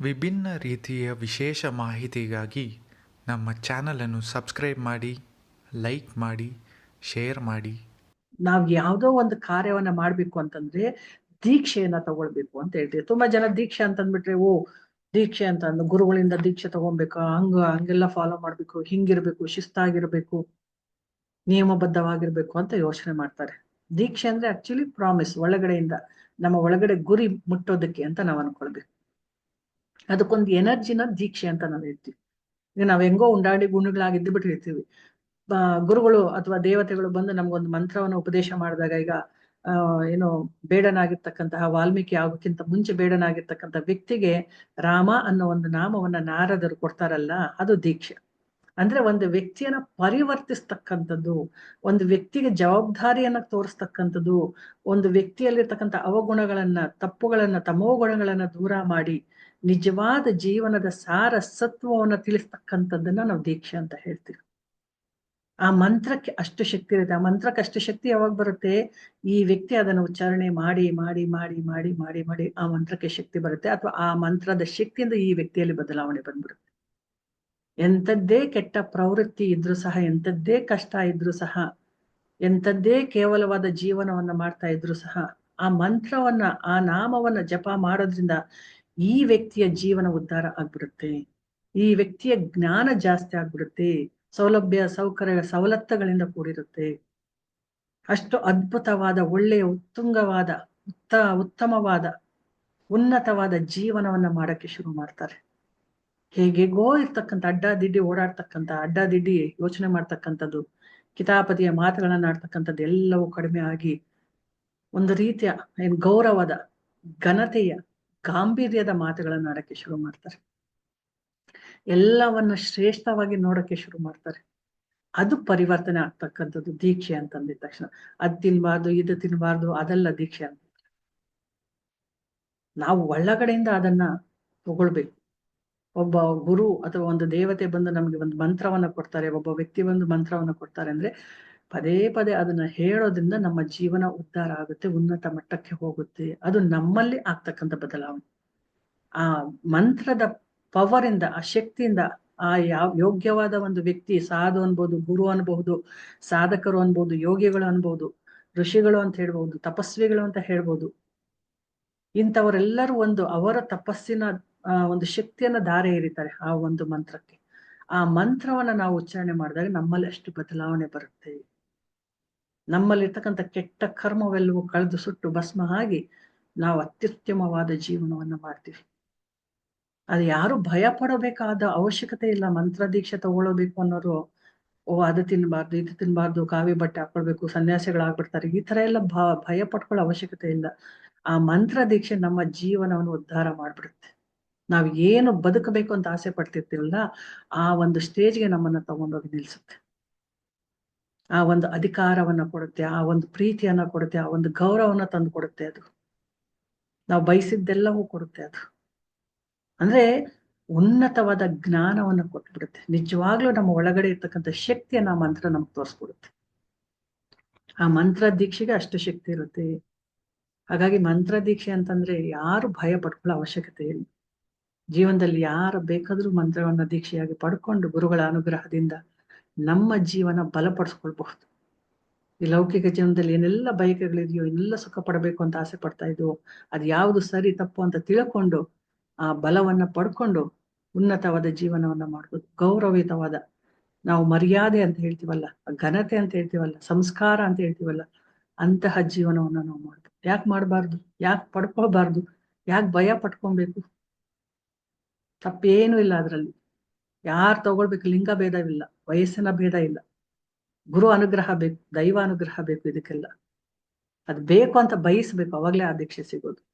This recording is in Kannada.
ವಿಭಿನ್ನ ರೀತಿಯ ವಿಶೇಷ ಮಾಹಿತಿಗಾಗಿ ನಮ್ಮ ಚಾನಲನ್ನು ಸಬ್ಸ್ಕ್ರೈಬ್ ಮಾಡಿ, ಲೈಕ್ ಮಾಡಿ, ಶೇರ್ ಮಾಡಿ. ನಾವು ಯಾವುದೋ ಒಂದು ಕಾರ್ಯವನ್ನ ಮಾಡಬೇಕು ಅಂತಂದ್ರೆ ದೀಕ್ಷೆಯನ್ನ ತಗೊಳ್ಬೇಕು ಅಂತ ಹೇಳ್ತೀವಿ. ತುಂಬಾ ಜನ ದೀಕ್ಷೆ ಅಂತಂದ್ಬಿಟ್ರೆ, ಓ, ದೀಕ್ಷೆ ಅಂತ ಅಂದ್ರೆ ಗುರುಗಳಿಂದ ದೀಕ್ಷೆ ತಗೊಬೇಕು? ಹಂಗ, ಹಂಗೆಲ್ಲ ಫಾಲೋ ಮಾಡ್ಬೇಕು, ಹಿಂಗಿರ್ಬೇಕು, ಶಿಸ್ತಾಗಿರ್ಬೇಕು, ನಿಯಮಬದ್ಧವಾಗಿರ್ಬೇಕು ಅಂತ ಯೋಚನೆ ಮಾಡ್ತಾರೆ. ದೀಕ್ಷೆ ಅಂದ್ರೆ ಆಕ್ಚುಲಿ ಪ್ರಾಮಿಸ್ ಒಳಗಡೆಯಿಂದ, ನಮ್ಮ ಒಳಗಡೆ ಗುರಿ ಮುಟ್ಟೋದಕ್ಕೆ ಅಂತ ನಾವು ಅನ್ಕೊಳ್ಬೇಕು. ಅದಕ್ಕೊಂದು ಎನರ್ಜಿನ ದೀಕ್ಷೆ ಅಂತ ನಾವು ಹೇಳ್ತೀವಿ ಈಗ ನಾವ್ ಹೆಂಗೋ ಉಂಡಾಡಿ ಗುಣಗಳಾಗಿದ್ದು ಬಿಟ್ಟಿರ್ತೀವಿ ಆ, ಗುರುಗಳು ಅಥವಾ ದೇವತೆಗಳು ಬಂದು ನಮ್ಗೊಂದು ಮಂತ್ರವನ್ನು ಉಪದೇಶ ಮಾಡಿದಾಗ ಈಗ ಏನು ಬೇಡನಾಗಿರ್ತಕ್ಕಂತಹ ವಾಲ್ಮೀಕಿ ಆಗೋಕ್ಕಿಂತ ಮುಂಚೆ ಬೇಡನಾಗಿರ್ತಕ್ಕಂಥ ವ್ಯಕ್ತಿಗೆ ರಾಮ ಅನ್ನೋ ಒಂದು ನಾಮವನ್ನ ನಾರದರು ಕೊಡ್ತಾರಲ್ಲ ಅದು ದೀಕ್ಷೆ. ಅಂದ್ರೆ ಒಂದು ವ್ಯಕ್ತಿಯನ್ನ ಪರಿವರ್ತಿಸ್ತಕ್ಕಂಥದ್ದು, ಒಂದು ವ್ಯಕ್ತಿಗೆ ಜವಾಬ್ದಾರಿಯನ್ನ ತೋರಿಸ್ತಕ್ಕಂಥದ್ದು, ಒಂದು ವ್ಯಕ್ತಿಯಲ್ಲಿರ್ತಕ್ಕಂಥ ಅವಗುಣಗಳನ್ನ, ತಪ್ಪುಗಳನ್ನ, ತಮೋ ಗುಣಗಳನ್ನ ದೂರ ಮಾಡಿ ನಿಜವಾದ ಜೀವನದ ಸಾರ ಸತ್ವವನ್ನ ತಿಳಿಸ್ತಕ್ಕಂಥದ್ದನ್ನ ನಾವು ದೀಕ್ಷೆ ಅಂತ ಹೇಳ್ತೀವಿ. ಆ ಮಂತ್ರಕ್ಕೆ ಅಷ್ಟು ಶಕ್ತಿ ಇರುತ್ತೆ. ಆ ಮಂತ್ರಕ್ಕೆ ಅಷ್ಟು ಶಕ್ತಿ ಯಾವಾಗ ಬರುತ್ತೆ? ಈ ವ್ಯಕ್ತಿ ಅದನ್ನು ಉಚ್ಚಾರಣೆ ಮಾಡಿ ಮಾಡಿ ಮಾಡಿ ಮಾಡಿ ಮಾಡಿ ಮಾಡಿ ಆ ಮಂತ್ರಕ್ಕೆ ಶಕ್ತಿ ಬರುತ್ತೆ. ಅಥವಾ ಆ ಮಂತ್ರದ ಶಕ್ತಿಯಿಂದ ಈ ವ್ಯಕ್ತಿಯಲ್ಲಿ ಬದಲಾವಣೆ ಬಂದ್ಬಿಡುತ್ತೆ. ಎಂಥದ್ದೇ ಕೆಟ್ಟ ಪ್ರವೃತ್ತಿ ಇದ್ರೂ ಸಹ, ಎಂಥದ್ದೇ ಕಷ್ಟ ಇದ್ರೂ ಸಹ, ಎಂಥದ್ದೇ ಕೇವಲವಾದ ಜೀವನವನ್ನ ಮಾಡ್ತಾ ಇದ್ರು ಸಹ, ಆ ಮಂತ್ರವನ್ನ, ಆ ನಾಮವನ್ನ ಜಪ ಮಾಡೋದ್ರಿಂದ ಈ ವ್ಯಕ್ತಿಯ ಜೀವನ ಉದ್ಧಾರ ಆಗ್ಬಿಡುತ್ತೆ. ಈ ವ್ಯಕ್ತಿಯ ಜ್ಞಾನ ಜಾಸ್ತಿ ಆಗ್ಬಿಡುತ್ತೆ. ಸೌಲಭ್ಯ, ಸೌಕರ್ಯ, ಸವಲತ್ತುಗಳಿಂದ ಕೂಡಿರುತ್ತೆ. ಅಷ್ಟು ಅದ್ಭುತವಾದ, ಒಳ್ಳೆಯ, ಉತ್ತುಂಗವಾದ, ಉತ್ತ, ಉತ್ತಮವಾದ, ಉನ್ನತವಾದ ಜೀವನವನ್ನ ಮಾಡಕ್ಕೆ ಶುರು ಮಾಡ್ತಾರೆ. ಹೇಗೆಗೋ ಇರ್ತಕ್ಕಂಥ ಅಡ್ಡಾದಿಡ್ಡಿ ಓಡಾಡ್ತಕ್ಕಂಥ, ಅಡ್ಡಾದಿಡ್ಡಿ ಯೋಚನೆ ಮಾಡ್ತಕ್ಕಂಥದ್ದು, ಕಿತಾಪತಿಯ ಮಾತುಗಳನ್ನ ಆಡ್ತಕ್ಕಂಥದ್ದು ಎಲ್ಲವೂ ಕಡಿಮೆ ಆಗಿ ಒಂದು ರೀತಿಯ ಗೌರವದ, ಘನತೆಯ, ಗಾಂಭೀರ್ಯದ ಮಾತುಗಳನ್ನ ಆಡಕ್ಕೆ ಶುರು ಮಾಡ್ತಾರೆ. ಎಲ್ಲವನ್ನ ಶ್ರೇಷ್ಠವಾಗಿ ನೋಡಕ್ಕೆ ಶುರು ಮಾಡ್ತಾರೆ. ಅದು ಪರಿವರ್ತನೆ ಆಗ್ತಕ್ಕಂಥದ್ದು ದೀಕ್ಷೆ ಅಂತಂದಿದ ತಕ್ಷಣ. ಅದ್ ತಿನ್ಬಾರ್ದು, ಇದು ತಿನ್ಬಾರ್ದು, ಅದೆಲ್ಲ ದೀಕ್ಷೆ ಅಂತ. ನಾವು ಒಳ್ಳಗಡೆಯಿಂದ ಅದನ್ನ ತಗೊಳ್ಬೇಕು. ಒಬ್ಬ ಗುರು ಅಥವಾ ಒಂದು ದೇವತೆ ಬಂದು ನಮಗೆ ಒಂದು ಮಂತ್ರವನ್ನ ಕೊಡ್ತಾರೆ, ಒಬ್ಬ ವ್ಯಕ್ತಿ ಬಂದು ಮಂತ್ರವನ್ನ ಕೊಡ್ತಾರೆ ಅಂದ್ರೆ ಪದೇ ಪದೇ ಅದನ್ನ ಹೇಳೋದ್ರಿಂದ ನಮ್ಮ ಜೀವನ ಉದ್ಧಾರ ಆಗುತ್ತೆ, ಉನ್ನತ ಮಟ್ಟಕ್ಕೆ ಹೋಗುತ್ತೆ. ಅದು ನಮ್ಮಲ್ಲಿ ಆಗ್ತಕ್ಕಂಥ ಬದಲಾವಣೆ. ಆ ಮಂತ್ರದ ಪವರ್ ಇಂದ, ಆ ಶಕ್ತಿಯಿಂದ, ಆ ಯಾವ ಯೋಗ್ಯವಾದ ಒಂದು ವ್ಯಕ್ತಿ, ಸಾಧು ಅನ್ಬಹುದು ಗುರು ಅನ್ಬಹುದು ಸಾಧಕರು ಅನ್ಬಹುದು ಯೋಗಿಗಳು ಅನ್ಬಹುದು ಋಷಿಗಳು ಅಂತ ಹೇಳ್ಬಹುದು ತಪಸ್ವಿಗಳು ಅಂತ ಹೇಳ್ಬಹುದು ಇಂಥವರೆಲ್ಲರೂ ಒಂದು ಅವರ ತಪಸ್ಸಿನ ಒಂದು ಶಕ್ತಿಯನ್ನ ಧಾರೆ ಎರಿತಾರೆ ಆ ಒಂದು ಮಂತ್ರಕ್ಕೆ. ಆ ಮಂತ್ರವನ್ನ ನಾವು ಉಚ್ಚಾರಣೆ ಮಾಡಿದಾಗ ನಮ್ಮಲ್ಲಿ ಅಷ್ಟು ಬದಲಾವಣೆ ಬರುತ್ತೆ. ನಮ್ಮಲ್ಲಿರ್ತಕ್ಕಂಥ ಕೆಟ್ಟ ಕರ್ಮವೆಲ್ಲವೂ ಕಳೆದು ಸುಟ್ಟು ಭಸ್ಮ ಆಗಿ ನಾವು ಅತ್ಯುತ್ತಮವಾದ ಜೀವನವನ್ನ ಮಾಡ್ತೀವಿ. ಅದು ಯಾರು ಭಯ ಪಡಬೇಕಾದ ಅವಶ್ಯಕತೆ ಇಲ್ಲ. ಮಂತ್ರ ದೀಕ್ಷೆ ತಗೊಳ್ಳಬೇಕು ಅನ್ನೋರು ಓ, ಅದು ತಿನ್ಬಾರ್ದು, ಇದು ತಿನ್ಬಾರ್ದು, ಕಾವಿ ಬಟ್ಟೆ ಹಾಕೊಳ್ಬೇಕು ಸನ್ಯಾಸಿಗಳಾಗ್ಬಿಡ್ತಾರೆ, ಈ ತರ ಎಲ್ಲ ಭಯ ಪಟ್ಕೊಳ್ಳೋ ಅವಶ್ಯಕತೆ ಇಲ್ಲ. ಆ ಮಂತ್ರ ದೀಕ್ಷೆ ನಮ್ಮ ಜೀವನವನ್ನು ಉದ್ಧಾರ ಮಾಡ್ಬಿಡುತ್ತೆ. ನಾವ್ ಏನು ಬದುಕಬೇಕು ಅಂತ ಆಸೆ ಪಡ್ತಿರ್ತೀವಲ್ಲ ಆ ಒಂದು ಸ್ಟೇಜ್ಗೆ ನಮ್ಮನ್ನ ತಗೊಂಡೋಗಿ ನಿಲ್ಸುತ್ತೆ. ಆ ಒಂದು ಅಧಿಕಾರವನ್ನ ಕೊಡುತ್ತೆ, ಆ ಒಂದು ಪ್ರೀತಿಯನ್ನ ಕೊಡುತ್ತೆ, ಆ ಒಂದು ಗೌರವನ ತಂದು ಕೊಡುತ್ತೆ ಅದು. ನಾವು ಬಯಸಿದ್ದೆಲ್ಲವೂ ಕೊಡುತ್ತೆ ಅದು. ಅಂದ್ರೆ ಉನ್ನತವಾದ ಜ್ಞಾನವನ್ನ ಕೊಟ್ಬಿಡುತ್ತೆ. ನಿಜವಾಗ್ಲೂ ನಮ್ಮ ಒಳಗಡೆ ಇರ್ತಕ್ಕಂಥ ಶಕ್ತಿಯನ್ನ ಆ ಮಂತ್ರ ನಮ್ಗೆ ತೋರಿಸ್ಬಿಡುತ್ತೆ. ಆ ಮಂತ್ರ ದೀಕ್ಷೆಗೆ ಅಷ್ಟು ಶಕ್ತಿ ಇರುತ್ತೆ. ಹಾಗಾಗಿ ಮಂತ್ರ ದೀಕ್ಷೆ ಅಂತಂದ್ರೆ ಯಾರು ಭಯ ಪಡ್ಕೊಳ್ಳೋ ಅವಶ್ಯಕತೆ ಇಲ್ಲ. ಜೀವನದಲ್ಲಿ ಯಾರು ಬೇಕಾದ್ರೂ ಮಂತ್ರವನ್ನ ದೀಕ್ಷೆಯಾಗಿ ಪಡ್ಕೊಂಡು ಗುರುಗಳ ಅನುಗ್ರಹದಿಂದ ನಮ್ಮ ಜೀವನ ಬಲಪಡಿಸ್ಕೊಳ್ಬಹುದು. ಈ ಲೌಕಿಕ ಜೀವನದಲ್ಲಿ ಏನೆಲ್ಲ ಬಯಕೆಗಳಿದೆಯೋ, ಏನೆಲ್ಲ ಸುಖ ಪಡಬೇಕು ಅಂತ ಆಸೆ ಪಡ್ತಾ ಇದ್ವೋ, ಅದು ಯಾವುದು ಸರಿ ತಪ್ಪು ಅಂತ ತಿಳ್ಕೊಂಡು ಆ ಬಲವನ್ನ ಪಡ್ಕೊಂಡು ಉನ್ನತವಾದ ಜೀವನವನ್ನ ಮಾಡ್ಬೋದು. ಗೌರವಿತವಾದ ನಾವು ಮರ್ಯಾದೆ ಅಂತ ಹೇಳ್ತೀವಲ್ಲ, ಘನತೆ ಅಂತ ಹೇಳ್ತೀವಲ್ಲ, ಸಂಸ್ಕಾರ ಅಂತ ಹೇಳ್ತೀವಲ್ಲ, ಅಂತಹ ಜೀವನವನ್ನ ನಾವು ಮಾಡ್ಬೋದು. ಯಾಕೆ ಮಾಡಬಾರ್ದು? ಯಾಕೆ ಪಡ್ಕೋಬಾರ್ದು ಯಾಕೆ ಭಯ ಪಟ್ಕೊಬೇಕು ತಪ್ಪೇನು ಇಲ್ಲ ಅದರಲ್ಲಿ. ಯಾರು ತಗೊಳ್ಬೇಕು? ಲಿಂಗ ಭೇದವಿಲ್ಲ. ವಯಸ್ಸಿನ ಭೇದ ಇಲ್ಲ. ಗುರು ಅನುಗ್ರಹ ಬೇಕು, ದೈವ ಅನುಗ್ರಹ ಬೇಕು ಇದಕ್ಕೆಲ್ಲ. ಅದ್ ಬೇಕು ಅಂತ ಬಯಸ್ಬೇಕು. ಅವಾಗಲೇ ಆ ದೀಕ್ಷೆ ಸಿಗೋದು.